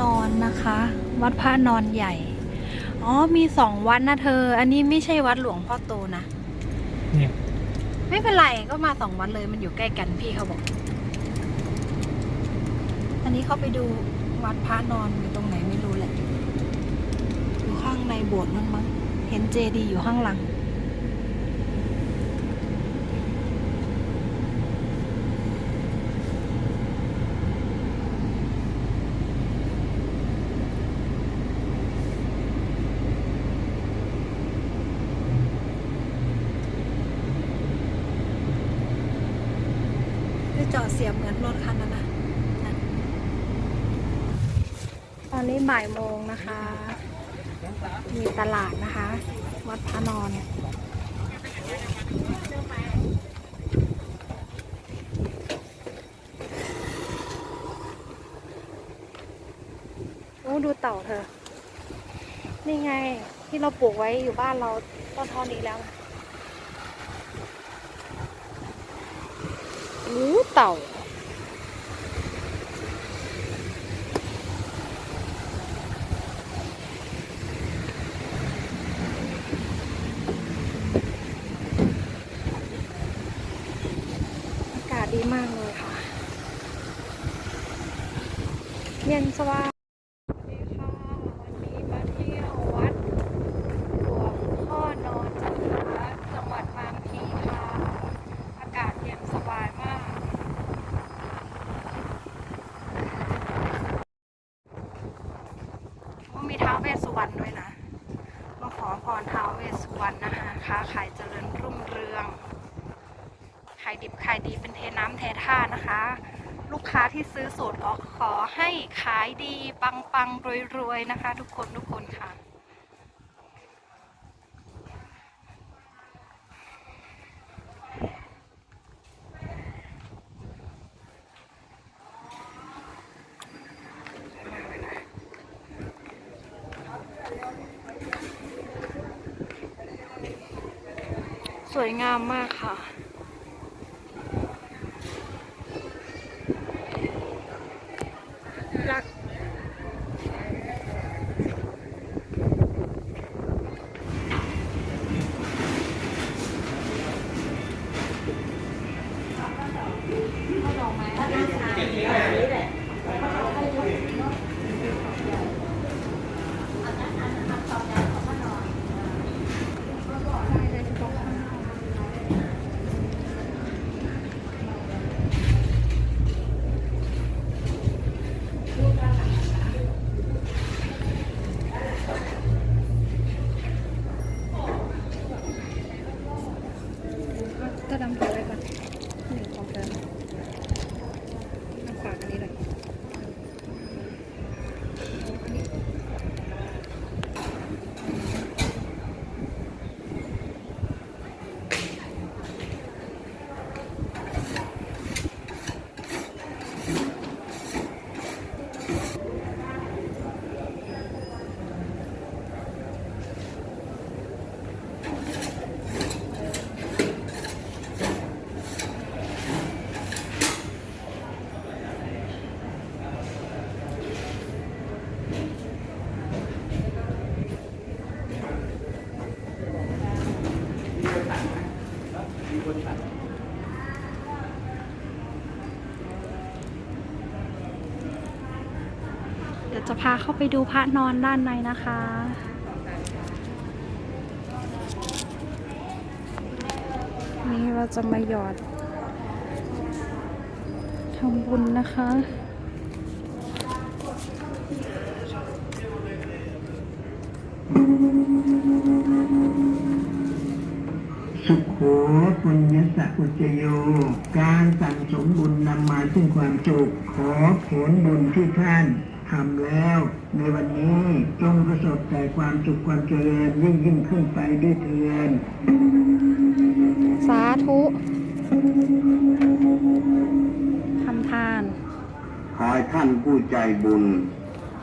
นอนนะคะ วัดพระนอนใหญ่ อ๋อ มีสองวัดนะเธอ อันนี้ไม่ใช่วัดหลวงพ่อโตนะ เนี่ย ไม่เป็นไร ก็มาสองวัดเลย มันอยู่ใกล้กันพี่เขาบอก อันนี้เขาไปดูวัดพระนอนอยู่ตรงไหนไม่รู้แหละ อยู่ข้างในโบสถ์นั่นมั้ง เห็นเจดีย์อยู่ข้างหลัง สียเหมือนรถคันนั้นนะตอนนี้บ่ายโมงนะคะ มีตลาดนะคะ วัดพระนอนโอ้ดูเต่าเธอ นี่ไงที่เราปลูกไว้อยู่บ้านเราต้นท่อนี้แล้วนะ อู้เต่า อากาศดีมากเลยค่ะ เย็นสบายสวัสดีค่ะ วันนี้มาเที่ยววัดหลวงพ่อนอนนะคะจังหวัดบางพลีค่ะ อากาศเย็นสบายมาก ก็มีท้าวเว สสุวรรณด้วยนะ มาขอพรท้าวเวสสุวรรณนะคะค้าขายเจริญรุ่งเรืองขายดิบขายดีเป็นเทน้ำเทท่านะคะ ลูกค้าที่ซื้อสูตรก็ขอให้ขายดีปังปังรวยรวยๆนะคะ ทุกคนทุกคนค่ะ สวยงามมากค่ะ รัก ก็ดำถอยไปก่อนหนึ่งของเดิมน้ำฝากอันนี้เลยเดี๋ยว จะพาเข้าไปดูพระนอนด้านในนะคะ นี่เราจะมาหยอดทำบุญนะคะสุขโขปุญญสัพพุจโย การสั่งสมบุญนำมาซึ่งความสุขขอผลบุญที่ท่าน ทำแล้ว ในวันนี้จงประสบแต่ความสุขความเจริญยิ่งยิ่งขึ้นไปด้วยเถิดสาธุทำทาน ขอให้ท่านผู้ใจบุญ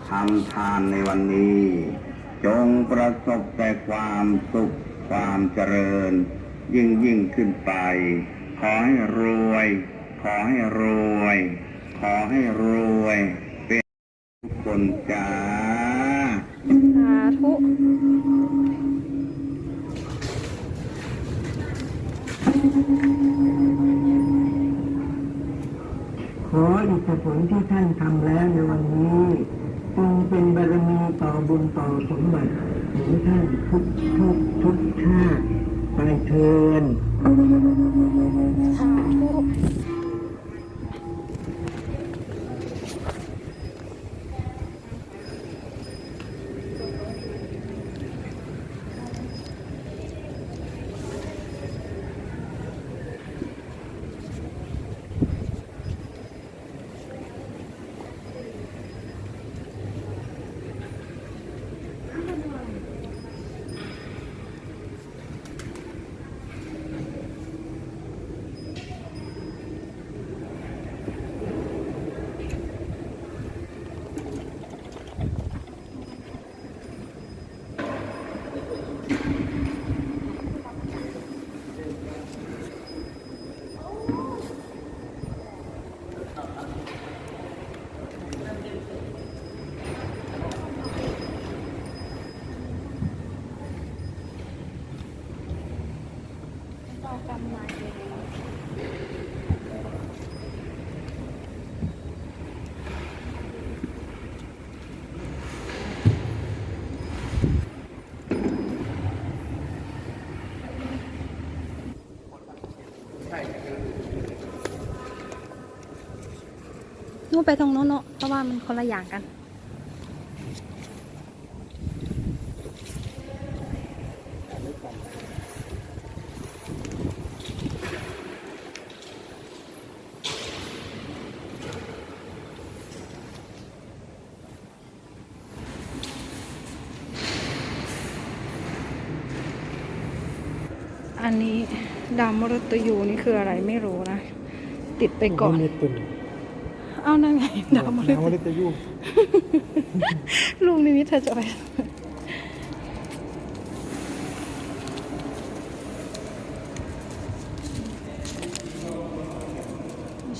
ทำทานในวันนี้ จงประสบแต่ความสุขความเจริญ ยิ่งยิ่งขึ้นไป ขอให้รวย ขอให้รวย ขอให้รวยเป็นทุก คนจ้าสาธุขออิทธิผลที่ท่านทำแล้วในวันนี้จงเป็นบารมีต่อบุญต่อสมบัติของท่านทุกทุกทุกชาติไปเทินสาธุ กรรมนายเวรนู่ไปตรงโน้นเนอะเพราะว่ามันคนละอย่างกัน อันนี้ดาวมฤตยูนี่คืออะไรไม่รู้นะ ติดไปก่อนมีตุ่นเอานั่นไงดาวมฤตน้ำมันจะยุ่งลูกนิมิตเธอจะไป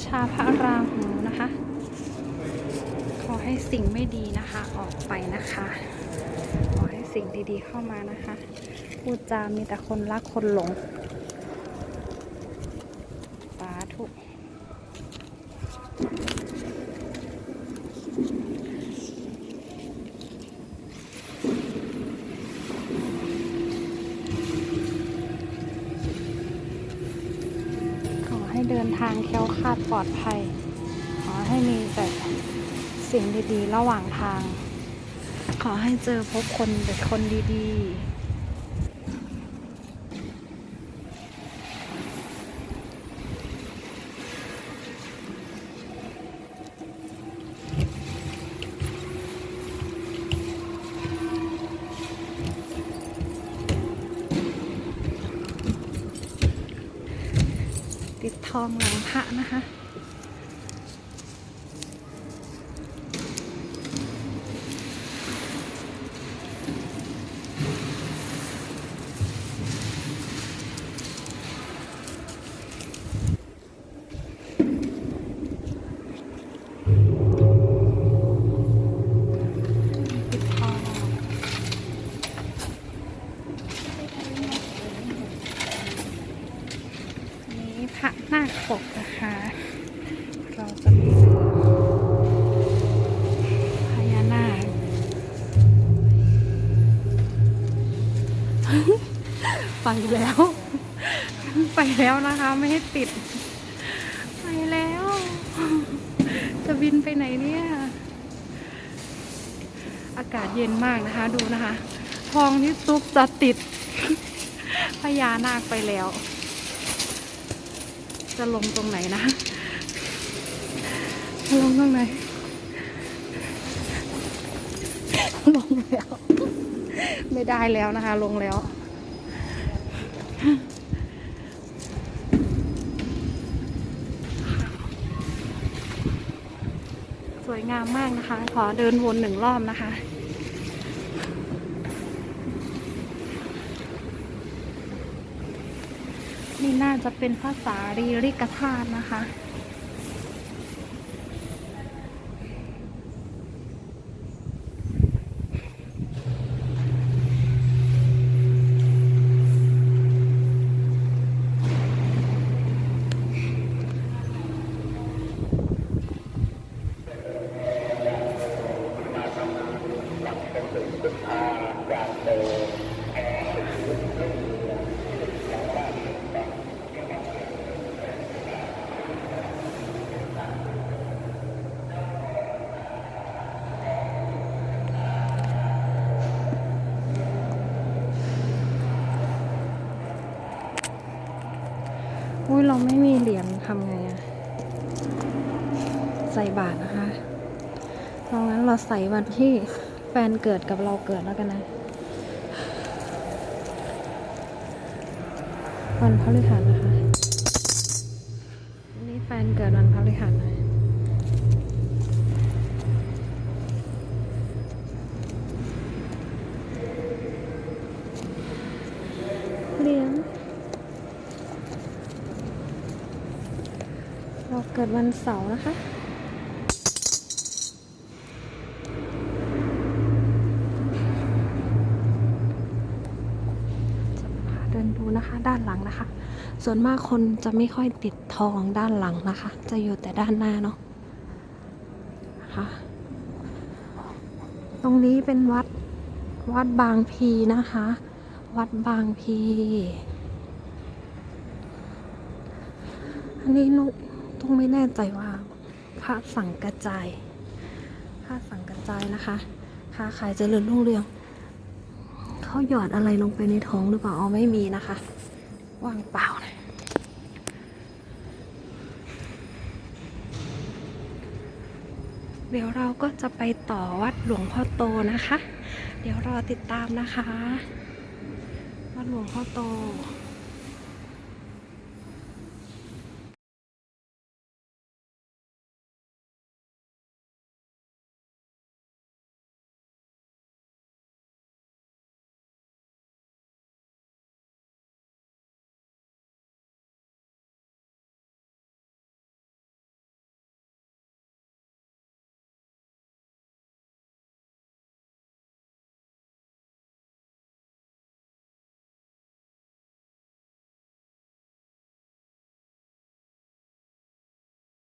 ชาพระราหูนะคะ ขอให้สิ่งไม่ดีนะคะออกไปนะคะ ขอให้สิ่งดีๆเข้ามานะคะ พูดจามีแต่คนรักคนหลงสาธุขอให้เดินทางแคล้วคาดปลอดภัย ขอให้มีแต่สิ่งดีๆ ระหว่างทาง ขอให้เจอพบคนแต่คนดีๆ ระนะคะ ปิดทองนี้ พระนาคปกนะคะ เราจะมีเรือพญานาคไปแล้ว ไปแล้วนะคะ ไม่ให้ติด ไปแล้ว จะบินไปไหนเนี่ย อากาศเย็นมากนะคะ ดูนะคะ ทองที่ซุปจะติดพญานาคไปแล้ว จะลงตรงไหนนะจะลงตรงไหน ลงแล้ว ไม่ได้แล้วนะคะ ลงแล้วสวยงามมากนะคะ ขอเดินวนหนึ่งรอบนะคะ นี่น่าจะเป็นภาษารีริกธาตุนะคะ อุ้ยเราไม่มีเหรียญทำไงอะใส่บาทนะคะเพราะงั้นเราใส่วันที่แฟนเกิดกับเราเกิดแล้วกันนะ วันพฤหัสนะคะนนี่แฟนเกิดวันพฤหัสนะเหรียญ เกิดวันเสาร์นะคะ จะพาเดินดูนะคะ ด้านหลังนะคะ ส่วนมากคนจะไม่ค่อยติดทองด้านหลังนะคะ จะอยู่แต่ด้านหน้าเนาะนะคะตรงนี้เป็นวัดวัดบางพีนะคะ วัดบางพี อันนี้นุ ต้องไม่แน่ใจว่าพระสังกระจายพระสังกระจายนะคะค้าขายเจริญรุ่งเรืองเขาหยอดอะไรลงไปในท้องหรือเปล่าเอไม่มีนะคะว่างเปล่านะเดี๋ยวเราก็จะไปต่อวัดหลวงพ่อโตนะคะ เดี๋ยวรอติดตามนะคะ วัดหลวงพ่อโต